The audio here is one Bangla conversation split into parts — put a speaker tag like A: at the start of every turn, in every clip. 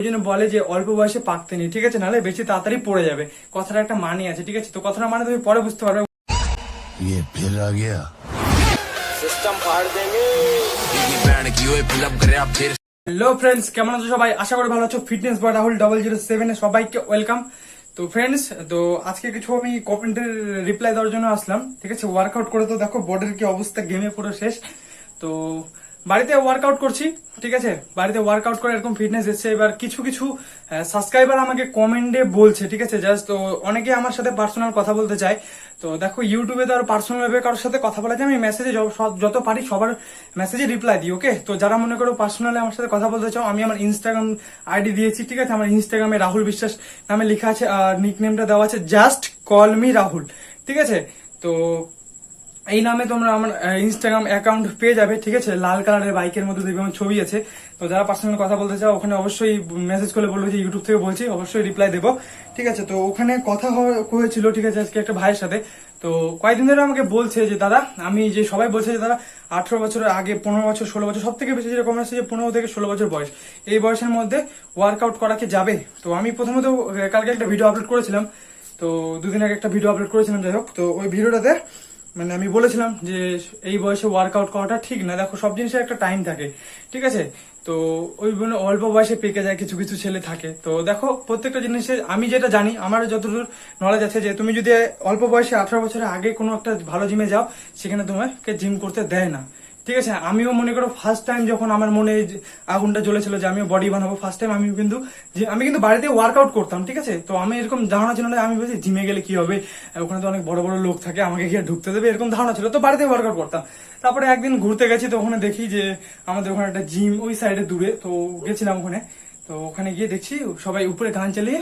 A: এই জন্য বলে যে অল্প বয়সে পাকতে নেই ঠিক আছে নাহলে বেশি তাড়াতাড়ি পড়ে যাবে কথাটা একটা মানে আছে ঠিক আছে তো কথাটা মানে তুমি পরে বুঝতে পারবে
B: ये फिर आ गया
C: सिस्टम फाड़ देंगे
B: बैंड की ओए फिल अप करे आप फिर
A: হ্যালো ফ্রেন্ডস কেমন আছো সবাই আশা করি ভালো আছো ফিটনেস বা রাহুল ডাবল জিরো সেভেনে সবাইকে ওয়েলকাম তো ফ্রেন্ডস তো আজকে কিছু আমি কমেন্টের রিপ্লাই দেওয়ার জন্য আসলাম ঠিক আছে ওয়ার্কআউট করে তো দেখো বডির কি অবস্থা গেমে পুরো শেষ তো বাড়িতে ওয়ার্কআউট করছি, ঠিক আছে? বাড়িতে ওয়ার্কআউট করে এরকম ফিটনেস এসছে। এবার কিছু কিছু সাবস্ক্রাইবার আমাকে কমেন্টে বলছে, ঠিক আছে? জাস্ট তো অনেকে আমার সাথে পার্সোনাল কথা বলতে চায়। তো দেখো ইউটিউবে তো আর পার্সোনাল ভাবে কারোর সাথে কথা বলা যায় আমি মেসেজে যত পারি সবার মেসেজে রিপ্লাই দিই ওকে তো যারা মনে করো পার্সোনালি আমার সাথে কথা বলতে চাও, আমি আমার ইনস্টাগ্রাম আইডি দিয়েছি, ঠিক আছে? আমার ইনস্টাগ্রামে রাহুল বিশ্বাস নামে লেখা আছে, আর নিক নেমটা দেওয়া আছে জাস্ট কল মি রাহুল, ঠিক আছে? তো এই নামে তোমরা আমার ইনস্টাগ্রাম অ্যাকাউন্ট পেয়ে যাবে, ঠিক আছে? লাল কালারের বাইকের মধ্যে দেখবে আমার ছবি আছে। তো যারা পার্সোনাল কথা বলতে চাও, ওখানে অবশ্যই মেসেজ করলে বলব যে ইউটিউব থেকে বলছি, অবশ্যই রিপ্লাই দেবো, ঠিক আছে? তো ওখানে কথা হয়েছিল, ঠিক আছে, আজকে একটা ভাইয়ের সাথে। তো কয়েকদিন ধরে আমাকে বলছে যে, দাদা, আমি যে সবাই বলছে যে, দাদা, আঠারো বছরের আগে, পনেরো বছর, ষোলো বছর সব থেকে বেশি যেরকম আছে যে, পনেরো থেকে ষোলো বছর বয়স। এই বয়সের মধ্যে ওয়ার্কআউট করা কি যাবে? তো আমি প্রথমত কালকে একটা ভিডিও আপলোড করেছিলাম। তো দুদিন আগে একটা ভিডিও আপলোড করেছিলাম, যাই হোক। তো ওই ভিডিওটাতে মানে আমি বলেছিলাম যে এই বয়সে ওয়ার্কআউট করাটা ঠিক না। দেখো, সব জিনিসের একটা টাইম থাকে, ঠিক আছে? তো ওই জন্য অল্প বয়সে পেকে যায়, কিছু কিছু ছেলে থাকে। তো দেখো, প্রত্যেকটা জিনিসে আমি যেটা জানি আমার যতদূর নলেজ আছে যে তুমি যদি অল্প বয়সে আঠারো বছরের আগে কোনো একটা ভালো জিমে যাও, সেখানে তোমাকে জিম করতে দেয় না। ঠিক আছে, আমিও মনে করো ফার্স্ট টাইম যখন আমার মনে আগুনটা জ্বলেছিল যে আমিও বডি বানাবো ফার্স্ট টাইম আমি কিন্তু যে, আমি কিন্তু বাড়িতে ওয়ার্কআউট করতাম, ঠিক আছে? তো আমি এরকম ধারণা ছিল না আমি বলছি জিমে গেলে কি হবে? ওখানে তো অনেক বড় বড় লোক থাকে, আমাকে গিয়ে ঢুকতে দেবে, এরকম ধারণা ছিল। তো বাড়িতে ওয়ার্কআউট করতাম। তারপরে একদিন ঘুরতে গেছি, তো ওখানে দেখি যে আমাদের ওখানে একটা জিম ওই সাইডে দূরে, তো গেছিলাম ওখানে। তো ওখানে গিয়ে দেখছি সবাই উপরে গান চালিয়ে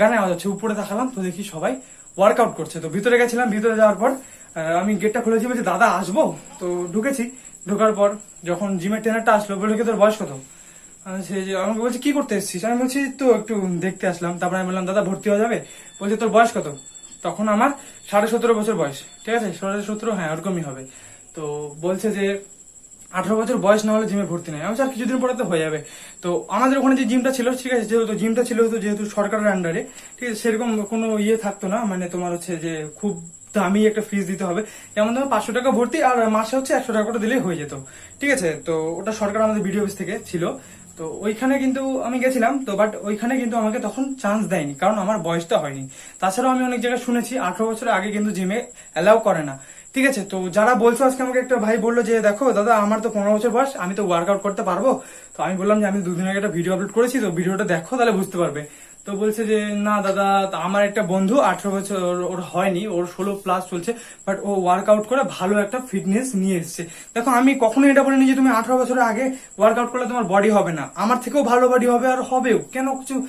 A: গানে আওয়াজ হচ্ছে, উপরে দেখালাম তো দেখি সবাই ওয়ার্কআউট করছে। তো ভিতরে গেছিলাম, ভিতরে যাওয়ার পর আমি গেটটা খুলেছি, বলছি, দাদা, আসব? তো ঢুকেছি। ঢোকার পর যখন জিমের ট্রেনারটা আসলো বলে কি তোর বয়স কত? সে যে, আমাকে বলছে, কি করতে এসেছিস? আমি বলছি তো একটু দেখতে আসলাম। তারপরে আমি বললাম, দাদা, ভর্তি হওয়া যাবে? বলছে, তোর বয়স কত? তখন আমার সাড়ে সতেরো বছর বয়স, ঠিক আছে? সাড়ে সতেরো হ্যাঁ ওরকমই হবে। তো বলছে যে আঠারো বছর বয়স না হলে জিমে ভর্তি নেই। আমি কিছুদিন পরে তো হয়ে যাবে। তো আমাদের ওখানে যে জিমটা ছিল, ঠিক আছে, যেহেতু জিমটা ছিল যেহেতু সরকারের আন্ডারে ঠিক আছে, সেরকম কোনো ইয়ে থাকতো না। মানে তোমার হচ্ছে যে খুব দামি একটা ফিস দিতে হবে। যেমন ধরো পাঁচশো টাকা ভর্তি, আর মাসে হচ্ছে একশো টাকা করে দিলেই হয়ে যেত। ঠিক আছে, তো ওটা সরকার আমাদের বিডিও অফিস থেকে ছিল। তো ওইখানে কিন্তু আমি গেছিলাম, তো বাট ওইখানে কিন্তু আমাকে তখন চান্স দেয়নি, কারণ আমার বয়সটা হয়নি। তাছাড়াও আমি অনেক জায়গায় শুনেছি, আঠারো বছরের আগে কিন্তু জিমে অ্যালাউ করে না। ঠিক আছে, তো যারা বলছো আজকে আমাকে একটা ভাই বলল যে, দেখো, দাদা, আমার তো পনেরো বছর বয়স, আমি তো ওয়ার্কআউট করতে পারব। তো আমি বললাম যে, আমি দুদিন আগে একটা ভিডিও আপলোড করেছি, তো ভিডিওটা দেখো, তাহলে বুঝতে পারবে। তো বলছে যে, না, দাদা, আমার একটা বন্ধু, আঠারো বছর ওর- হয়নি, ওর ষোলো প্লাস চলছে বাট ও ওয়ার্কআউট করে ভালো একটা ফিটনেস নিয়ে এসছে। দেখো, আমি কখনো এটা বলিনি যে, তুমি আঠারো বছরের আগে ওয়ার্কআউট করলে তোমার বডি হবে না। আমার থেকেও ভালো বডি হবে আর হবেও। কেন কিছু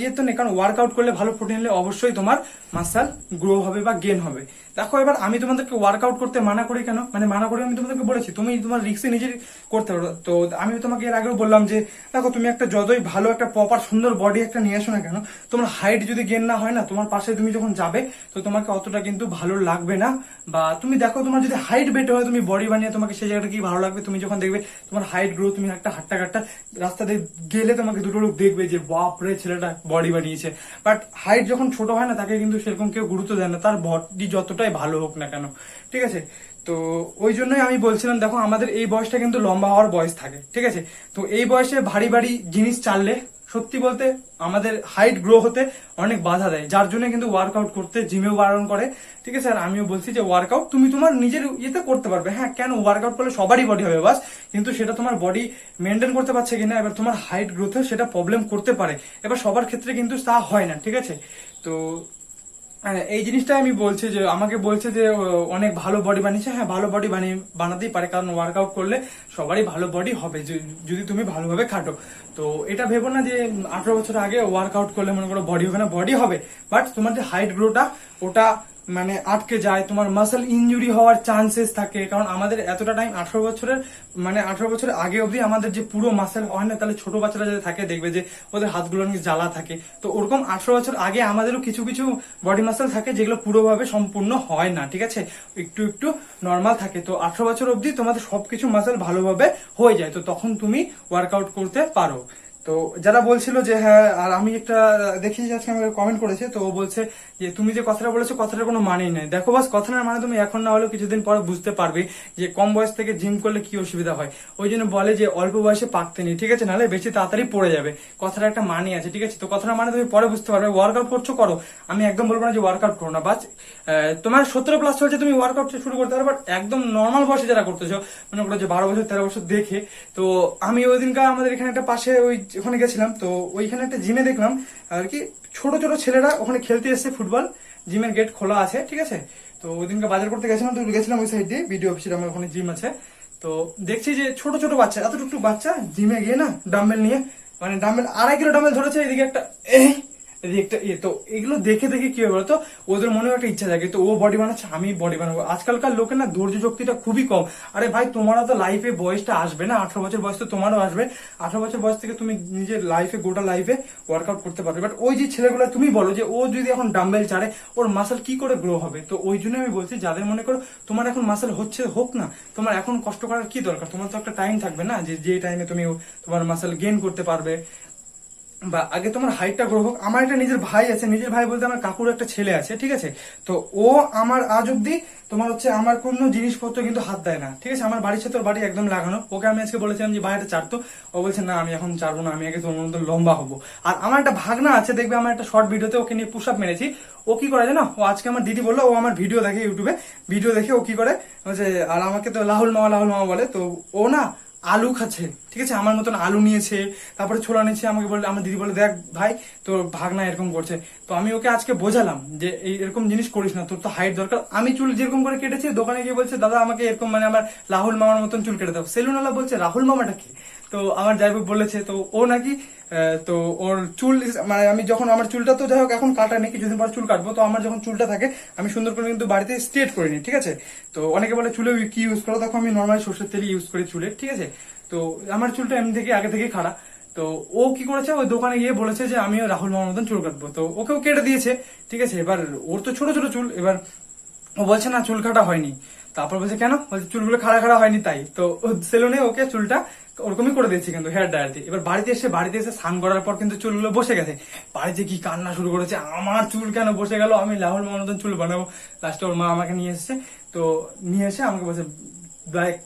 A: ইয়ে তো নেই, কারণ ওয়ার্কআউট করলে ভালো প্রোটিন নিলে অবশ্যই তোমার মাসাল গ্রো হবে বা গেন হবে। দেখো, এবার আমি তোমাদেরকে ওয়ার্কআউট করতে মানা করি কেন? মানে মানা করে আমি তোমাদেরকে বলেছি, তুমি তোমার রিক্সে নিজের করতে পারো। তো আমি তোমাকে এর আগেও বললাম যে, দেখো, তুমি একটা যতই ভালো, একটা প্রপার সুন্দর বডি একটা নিয়ে আসো না কেন তোমার হাইট যদি গেন না হয় না, তোমার পাশে তুমি যখন যাবে, তো তোমাকে অতটা কিন্তু ভালো লাগবে না। বা তুমি দেখো, তোমার যদি হাইট বেটে হয়, তুমি বডি বানিয়ে তোমাকে সেই জায়গাটা কি ভালো লাগবে? তুমি যখন দেখবে, তোমার হাইট গ্রো তুমি একটা হাট্টা কাট্টা রাস্তা দিয়ে গেলে তোমাকে দুটো লোক দেখবে যে বাপ রে ছেলেটা বডি বানিয়েছে। বাট হাইট যখন ছোট হয় না, তাকে কিন্তু সেরকম কেউ গুরুত্ব দেয় না। তার বডি যতটাই ভালো হোক না কেন। ঠিক আছে? তো ওই জন্যই আমি বলছিলাম, দেখো, আমাদের এই বয়সটা কিন্তু লম্বা হওয়ার বয়স থাকে। ঠিক আছে? তো এই বয়সে ভারী ভারী জিনিস চাললে সত্যি বলতে আমাদের হাইট গ্রো হতে অনেক বাধা দেয়। যার জন্য কিন্তু ওয়ার্কআউট করতে জিমেও বারণ করে। ঠিক আছে, আর আমিও বলছি যে ওয়ার্কআউট তুমি তোমার নিজের ইয়েতে করতে পারবে। হ্যাঁ কেন ওয়ার্কআউট করলে সবারই বডি হবে বাস কিন্তু সেটা তোমার বডি মেনটেন করতে পারছে কিনা, এবার তোমার হাইট গ্রোথে সেটা প্রবলেম করতে পারে। এবার সবার ক্ষেত্রে কিন্তু তা হয় না, ঠিক আছে? তো এই জিনিসটা আমি বলছি যে, আমাকে বলছে যে অনেক ভালো বডি বানিয়েছে। হ্যাঁ ভালো বডি বানিয়ে, বানাতেই পারে, কারণ ওয়ার্কআউট করলে সবারই ভালো বডি হবে যদি তুমি ভালোভাবে খাটো। তো এটা ভেবো না যে, আঠারো বছর আগে ওয়ার্কআউট করলে মনে করো বডি হবে না বডি হবে। বাট তোমার যে হাইট গ্রোটা ওটা মানে আটকে যায়, তোমার মাসেল ইনজুরি হওয়ার চান্সেস থাকে। কারণ আমাদের এতটা টাইম আঠারো বছরের মানে আঠারো বছরের আগে অবধি আমাদের যে পুরো মাসেল হয় না, তাহলে ছোট বাচ্চারা যদি থাকে দেখবে যে ওদের হাতগুলো নিয়ে জ্বালা থাকে। তো ওরকম আঠারো বছর আগে আমাদেরও কিছু কিছু বডি মাসেল থাকে যেগুলো পুরোভাবে সম্পূর্ণ হয় না, ঠিক আছে? একটু একটু নর্মাল থাকে। তো আঠারো বছর অবধি তোমাদের সবকিছু মাসেল ভালোভাবে হয়ে যায়। তো তখন তুমি ওয়ার্কআউট করতে পারো। তো যারা বলছিল যে হ্যাঁ আর আমি একটা দেখি আজকে আমাকে কমেন্ট করেছে, তো ও বলছে যে, তুমি যে কথাটা বলেছ, কথাটার কোনো মানেই নাই। দেখো বাস কথাটার মানে তুমি এখন না হলেও কিছুদিন পরে বুঝতে পারবে যে, কম বয়স থেকে জিম করলে কি অসুবিধা হয়। ওই জন্য বলে যে, অল্প বয়সে পাকতে নেই, ঠিক আছে? নাহলে বেশি তাড়াতাড়ি পড়ে যাবে। কথাটা একটা মানে আছে, ঠিক আছে? তো কথাটা মানে তুমি পরে বুঝতে পারবে। ওয়ার্কআউট করছ, করো। আমি একদম বলব না যে ওয়ার্কআউট করো না। বাস তোমার সতেরো প্লাস চলছে তুমি ওয়ার্কআউট শুরু করতে পারো। বাট একদম নর্মাল বয়সে যারা করতেছো, মনে করো যে বারো বছর, তেরো বছর দেখে, তো আমি ওই দিনকার আমাদের এখানে একটা পাশে ওই ওখানে গেছিলাম, তো ওইখানে একটা জিমে দেখলাম, আর কি ছোট ছোট ছেলেরা ওখানে খেলতে এসছে ফুটবল জিমের গেট খোলা আছে, ঠিক আছে? তো ওই দিনকে বাজার করতে গেছিলাম, তো গেছিলাম ওই সাইড দিয়ে বিডিও অফিসের আমার ওখানে জিম আছে। তো দেখছি যে ছোট ছোট বাচ্চা এতটুকু বাচ্চা জিমে গিয়ে না ডাম্বেল নিয়ে মানে ডাম্বেল আড়াই কিলো ডাম্বেল ধরেছে, এদিকে একটা একটা ইয়ে তো এগুলো দেখে দেখে কি হবে বলতো? ওদের মনেও একটা ইচ্ছা থাকে তো ও বডি বানাচ্ছে, আমি বডি বানাবো। আজকালকার লোকের না ধৈর্য শক্তিটা খুবই কম। আরে ভাই, তোমারও তো লাইফে বয়সটা আসবে না? আঠারো বছর বয়স তো তোমারও আসবে। আঠারো বছর বয়স থেকে তুমি নিজের লাইফে গোটা লাইফে ওয়ার্কআউট করতে পারবে। বাট ওই যে ছেলেগুলো, তুমি বলো যে, ও যদি এখন ডাম্বেল ছাড়ে, ওর মাসেল কি করে গ্রো হবে? তো ওই জন্য আমি বলছি, যাদের মনে করো তোমার এখন মাসেল হচ্ছে, হোক না, তোমার এখন কষ্ট করার কি দরকার? তোমার তো একটা টাইম থাকবে না যে যে টাইমে তুমি তোমার মাসেল গেইন করতে পারবে। বা আগে তোমার হাইটটা গ্রো হোক, আমার একটা নিজের ভাই আছে, নিজের ভাই বলতে আমার কাকুর একটা ছেলে আছে, ঠিক আছে? তো ও আমার আজ অব্দি তোমার হচ্ছে আমার কোনো জিনিসপত্র কিন্তু হাত দেয় না, ঠিক আছে? আমার বাড়ির সাথে বাড়ি একদম লাগানো। ওকে আমি আজকে বলেছিলাম যে, ভাই, এটা চারতো ও বলছে, না, আমি এখন চারবো না, আমি আগে তোমার মতো লম্বা হব। আর আমার একটা ভাগনা আছে, দেখবে আমার একটা শর্ট ভিডিওতে ওকে নিয়ে পুশ আপ মেরেছি। ও কি করে জানো? ও আজকে আমার দিদি বলল, ও আমার ভিডিও দেখে ইউটিউবে ভিডিও দেখে ও কি করে? আর আমাকে তো লাহুল মামা লাহুল মামা বলে। তো ও না আলু খাচ্ছে, ঠিক আছে? আমার মতন আলু নিয়েছে, তারপরে ছোলা নিয়েছে, আমাকে বলে আমার দিদি বলে দেখ ভাই, তোর ভাগনা এরকম করছে। তো আমি ওকে আজকে বোঝালাম যে এরকম জিনিস করিস না, তোর তো হাইট দরকার। আমি চুল যেরকম করে কেটেছি, দোকানে গিয়ে বলছে, দাদা, আমাকে এরকম মানে আমার রাহুল মামার মতন চুল কেটে দাও। সেলুনওয়ালা বলছে, রাহুল মামাটা কি? তো আমার যাই হোক বলেছে, তো ও নাকি তো ওর চুল মানে আমি যখন, আমার চুলটা তো যাই হোক এখন কাটা নেই, কিছুদিন পর চুল কাটবো, তো আমার যখন চুলটা থাকে, আমি সুন্দর করে কিন্তু বাড়িতে স্ট্রেট করে নিই, ঠিক আছে? তো অনেকে বলে, চুলে কি ইউজ করো? তখন আমি নর্মাল সর্ষের তেল ইউজ করি চুলে, ঠিক আছে? তো আমার চুলটা এমনি থেকে আগে থেকে খাড়া। তো ও কি করেছে? ওই দোকানে গিয়ে বলেছে যে, আমিও রাহুল মামার মতন চুল কাটবো। তো ওকেও কেটে দিয়েছে, ঠিক আছে? এবার ওর তো ছোট ছোট চুল, এবার ও বলছে, না, চুল কাটা হয়নি। তারপর বলছে, কেন? বলছে, চুলগুলো খাড়া খাড়া হয়নি তাই। তো সেলুনে ওকে চুলটা ওরকমই করে দিয়েছে কিন্তু হেয়ার ড্রায়ার দিয়ে এবার বাড়িতে এসে বাড়িতে এসে স্নান করার পর কিন্তু চুলগুলো বসে গেছে। বাড়িতে কি কান্না শুরু করেছে? আমার চুল কেন বসে গেল? আমি লাহুল মামার মতন চুল বানাবো। লাস্টে ওর মা আমাকে নিয়ে এসেছে। তো নিয়ে এসে আমাকে বলছে,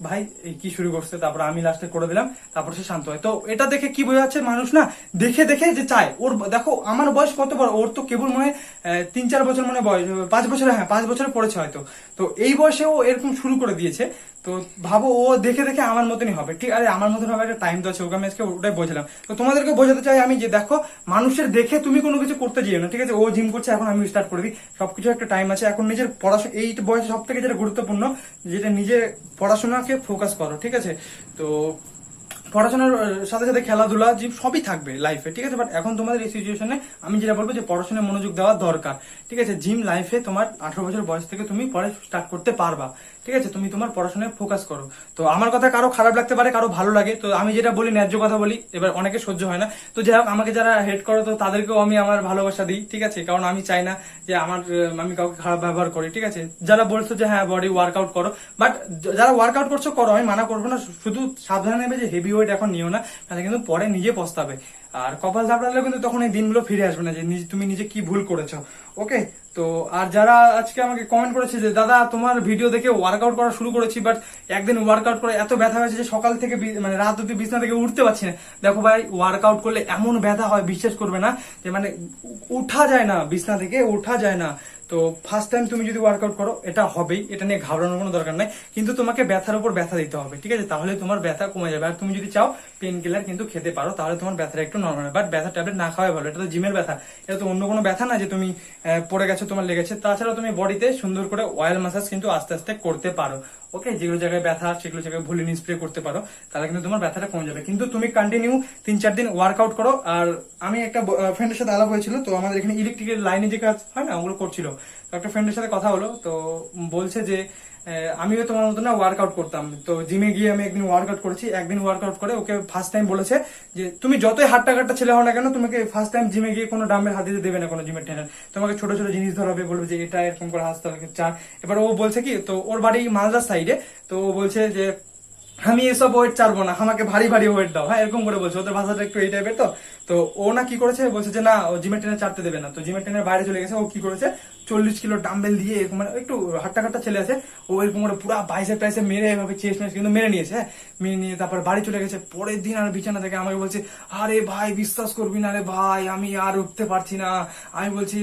A: ভাই কি শুরু করছে? তারপর আমি লাস্টে করে দিলাম। তারপর সে শান্ত হয়। তো এটা দেখে কি বোঝা যাচ্ছে মানুষ না? দেখে দেখে যে চায়। ওর, দেখো, আমার বয়স কত বড়? ওর তো কেবল মনে তিন চার বছর মানে বয়স, পাঁচ বছর হ্যাঁ পাঁচ বছর পড়েছে হয়তো। তো এই বয়সে ও এরকম শুরু করে দিয়েছে। তো ভাবো, ও দেখে দেখে আমার মতনই হবে। ঠিক আছে, আমার মতন হবে, একটা টাইম তো আছে, ওকে আমি আজকে ওটাই বোঝালাম তো তোমাদেরকে বোঝাতে চাই আমি যে দেখো, মানুষের দেখে তুমি কোনো কিছু করতে যেও না, ঠিক আছে? ও জিম করছে, এখন আমি স্টার্ট করে দিই। সবকিছু একটা টাইম আছে, এখন নিজের পড়াশোনা, এই বয়সে সব থেকে যেটা গুরুত্বপূর্ণ, যেটা নিজের পড়াশোনাকে ফোকাস করো, ঠিক আছে? তো পড়াশোনার সাথে সাথে খেলাধুলা জিম সবই থাকবে লাইফে ঠিক আছে? বাট এখন তোমাদের এই সিচুয়েশনে আমি যেটা বলব যে পড়াশোনায় মনোযোগ দেওয়া দরকার, ঠিক আছে? জিম লাইফে তোমার আঠারো বছর বয়স থেকে তুমি পরে স্টার্ট করতে পারবা, ঠিক আছে? তুমি তোমার পড়াশোনায় ফোকাস করো। তো আমার কথা কারও খারাপ লাগতে পারে, কারও ভালো লাগে, তো আমি যেটা বলি, ন্যায্য কথা বলি, এবার অনেকে সহ্য হয় না। তো যাই হোক, আমাকে যারা হেড করো, তো তাদেরকেও আমি আমার ভালোবাসা দিই, ঠিক আছে? কারণ আমি চাই না যে আমার আমি কাউকে খারাপ ব্যবহার করি, ঠিক আছে? যারা বলছো যে হ্যাঁ বডি ওয়ার্কআউট করো বাট যারা ওয়ার্কআউট করছ, করো, আমি মানা করব না শুধু সাবধানে যে হেভি ওয়েট এখন নিও না, তাহলে কিন্তু পরে নিজে পস্তাবে। আর কপাল ধাপড়ালে কিন্তু তখন এই দিনগুলো ফিরে আসবে না যে তুমি নিজে কি ভুল করেছ। ওকে তো আর যারা আজকে আমাকে কমেন্ট করেছে যে, দাদা, তোমার ভিডিও দেখে ওয়ার্কআউট করা শুরু করেছি বাট একদিন ওয়ার্কআউট করে এত ব্যথা হয়েছে যে সকাল থেকে মানে রাত অব্দি বিছনা থেকে উঠতে পারছি না। দেখো ভাই ওয়ার্কআউট করলে এমন ব্যথা হয়, বিশ্বাস করবে না, যে মানে উঠা যায় না, বিছনা থেকে ওঠা যায় না। তো ফার্স্ট টাইম তুমি যদি ওয়ার্কআউট করো, এটা হবেই। এটা নিয়ে ঘাবড়ানোর কোনো দরকার নাই। কিন্তু তোমাকে ব্যথার উপর ব্যথা দিতে হবে, ঠিক আছে? তাহলে তোমার ব্যথা কমে যাবে। আর তুমি যদি চাও পেন কিলার কিন্তু খেতে পারো, তাহলে তোমার ব্যথাটা একটু নর্মাল বাট ব্যথা ট্যাবলেট না খাওয়াই ভালো। এটা তো জিমের ব্যথা। এটা তো অন্য কোনো ব্যথা না যে তুমি পড়ে গেছো, তোমার লেগেছে। তাছাড়া তুমি বডিতে সুন্দর করে অয়েল মাসাজ কিন্তু আস্তে আস্তে করতে পারো। ওকে যেগুলো জায়গায় ব্যথা, সেগুলো জায়গায় ভুলিনি স্প্রে করতে পারো, তাহলে কিন্তু তোমার ব্যথাটা কমে যাবে। কিন্তু তুমি কন্টিনিউ তিন চার দিন ওয়ার্কআউট করো। আর আমি একটা ফ্রেন্ডের সাথে আলাপ হয়েছিল, তো আমাদের এখানে ইলেকট্রিকের লাইনে যে কাজ হয় না, ওগুলো করছিল। একটা ফ্রেন্ডের সাথে কথা হলো, তো বলছে যে আমিও তোমার মতো না ওয়ার্কআউট করতাম। তো জিমে গিয়ে আমি একদিন ওয়ার্কআউট করেছি, একদিন ওয়ার্কআউট করে ওকে ফার্স্ট টাইম বলেছে যে, তুমি যতই হাট্টা কাট্টা ছেলে হও না কেন, তোমাকে ফার্স্ট টাইম জিমে গিয়ে কোনো ডাম্বেল হাত দিতে দেবে না কোনো জিমের ট্রেনার তোমাকে ছোট ছোট জিনিস ধরাবে বলবে যে, এটা এরকম করে হাসতে হবে, চার। এবার ও বলছে কি, তো ওর বাড়ি মালদার সাইডে তো ও বলছে যে, আমি এসব ওয়েট চারবো না, আমাকে ভারী ভারী ওয়েট দাও। হ্যাঁ এরকম করে বলছে, ওদের ভাষাটা একটু এই টাইপের তো। তো ও না কি করেছে, বলছে যে, না, ও জিমের ট্রেনে চারতে দেবে না। তো জিমের ট্রেনের বাইরে চলে গেছে, ও কি করেছে চল্লিশ কিলো ডাম্বেল দিয়ে এরকম মানে একটু হাট্টা কাট্টা ছেলে আছে ও এরকম করে পুরো বাইসে টাইসে মেরে এভাবে চেস মেস কিন্তু মেরে নিয়েছে হ্যাঁ? মেরে নিয়ে তারপর বাড়ি চলে গেছে। পরের দিন আর বিছানা থেকে আমাকে বলছে, আরে ভাই, বিশ্বাস করবি না রে ভাই, আমি আর উঠতে পারছি না। আমি বলছি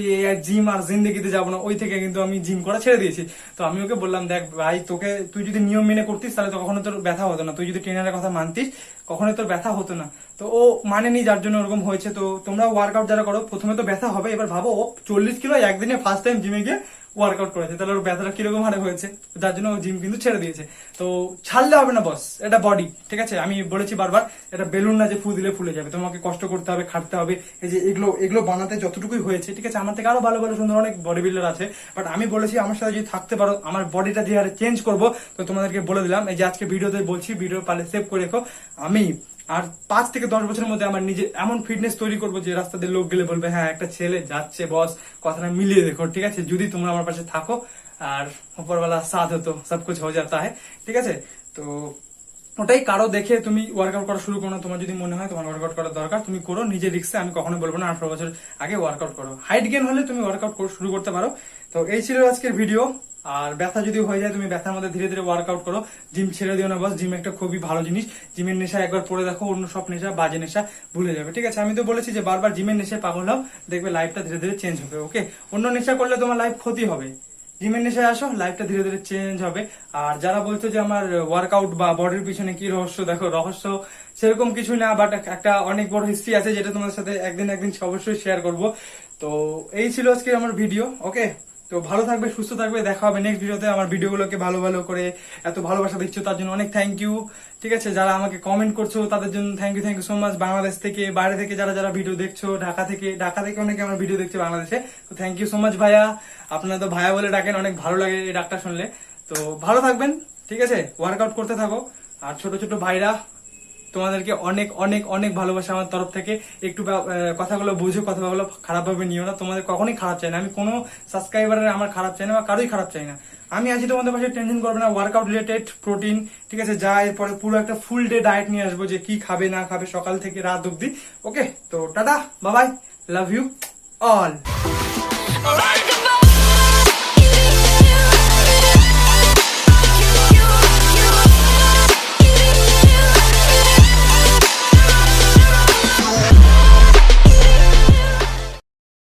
A: জিম আর জিন্দগিতে যাব না। ওই থেকে কিন্তু আমি জিম করা ছেড়ে দিয়েছি। তো আমি ওকে বললাম, দেখ ভাই, তোকে, তুই যদি নিয়ম মেনে করতিস, তাহলে তো কখনো তোর ব্যথা হতো না। তুই যদি ট্রেনারের কথা মানতিস, কখনো তোর ব্যথা হতো না। তো ও মানেনি, যার জন্য ওরকম হয়েছে। তো তোমরা ওয়ার্কআউট যারা করো, প্রথমে তো ব্যথা হবে। এবার ভাবো চল্লিশ কিলো একদিনে ফার্স্ট জিমে গিয়ে ওয়ার্কআউট করেছে তাহলে ওর ব্যথাটা কীরকম হারে হয়েছে? যার জন্য জিম কিন্তু ছেড়ে দিয়েছে। তো ছাড়লে হবে না বস এটা বডি ঠিক আছে? আমি বলেছি বারবার, এটা বেলুন না যে ফু দিলে ফুলে যাবে। তোমাকে কষ্ট করতে হবে, খাটতে হবে। এই যে এগুলো এগুলো বানাতে যতটুকুই হয়েছে, ঠিক আছে? আমার থেকে আরও ভালো ভালো, সুন্দর অনেক বডি বিল্ডার আছে। বাট আমি বলেছি, আমার সাথে যদি থাকতে পারো, আমার বডিটা যে হারে চেঞ্জ করব, তো তোমাদেরকে বলে দিলাম। এই যে আজকে ভিডিওতে বলছি, ভিডিও পালে সেভ করে রেখো। আমি আর পাঁচ থেকে দশ বছরের মধ্যে আমার নিজের এমন ফিটনেস তৈরি করব যে রাস্তাতে লোক গেলে বলবে হ্যাঁ একটা ছেলে যাচ্ছে বস কথাটা মিলিয়ে দেখো, ঠিক আছে? যদি তোমরা আমার পাশে থাকো, আর উপরওয়ালা সাথ হতো সব কিছু হয়ে যাতা হয় ঠিক আছে? তো ওটাই কারও দেখে তুমি ওয়ার্কআউট করা শুরু করো তোমার যদি মনে হয় তোমার ওয়ার্কআউট করার দরকার, তুমি করো নিজের রিক্সে, আমি কখনো বলব না, আঠারো বছর আগে ওয়ার্কআউট করো। হাইট গেন হলে তুমি ওয়ার্কআউট শুরু করতে পারো। তো এই ছিল আজকের ভিডিও আর ব্যথা যদি হয়ে যায়, তুমি ব্যথার মধ্যে ধীরে ধীরে ওয়ার্কআউট করো। জিম ছেড়ে দিও না বস জিম একটা খুবই ভালো জিনিস। জিমের নেশা একবার পড়ে দেখো, অন্য সব নেশা, বাজে নেশা ভুলে যাবে। ঠিক আছে, আমি তো বলেছি যে বারবার জিমের নেশায় পাগল হও, দেখবে লাইফটা ধীরে ধীরে চেঞ্জ হবে ওকে অন্য নেশা করলে তোমার লাইফ ক্ষতি হবে। জিমের নেশায় আসো লাইফটা ধীরে ধীরে চেঞ্জ হবে। আর যারা বলছো যে আমার ওয়ার্কআউট বা বডির পিছনে কি রহস্য, দেখো রহস্য সেরকম কিছু না বাট একটা অনেক বড় হিস্ট্রি আছে যেটা তোমাদের সাথে একদিন একদিন অবশ্যই শেয়ার করব। তো এই ছিল আজকে আমার ভিডিও ওকে তো ভালো থাকবে, সুস্থ থাকবে, দেখা হবে নেক্সট ভিডিওতে আমার ভিডিওগুলোকে ভালো ভালো করে এত ভালোবাসা দিচ্ছ, তার জন্য অনেক থ্যাংক ইউ ঠিক আছে? যারা আমাকে কমেন্ট করছ, তাদের জন্য thank you thank you so much Bangladesh থেকে, বাইরে থেকে যারা যারা ভিডিও দেখছ, ঢাকা থেকে ঢাকা থেকে অনেকে আমার ভিডিও দেখছে বাংলাদেশে। তো থ্যাংক ইউ সো মাচ ভাইয়া। আপনারা তো ভাইয়া বলে ডাকেন, অনেক ভালো লাগে এই ডাকটা শুনলে। তো ভালো থাকবেন, ঠিক আছে? ওয়ার্কআউট করতে থাকো। আর ছোট ছোট ভাইরা তোমাদেরকে অনেক অনেক অনেক ভালোবাসা আমার তরফ থেকে। একটু কথাগুলো বুঝো, কথাগুলো খারাপ ভাবে নিও না। তোমাদের কখনোই খারাপ চাই না। আমি কোনো সাবস্ক্রাইবারের আমার খারাপ চাই না বা কারোই খারাপ চাই না। আমি আছি তোমাদের পাশে টেনশন করবে না ওয়ার্কআউট রিলেটেড প্রোটিন ঠিক আছে? যা এরপরে পুরো একটা ফুল ডে ডায়েট নিয়ে আসব যে কি খাবে, না খাবে, সকাল থেকে রাত অব্দি ওকে তো টাটা বাবাই লাভ ইউ অল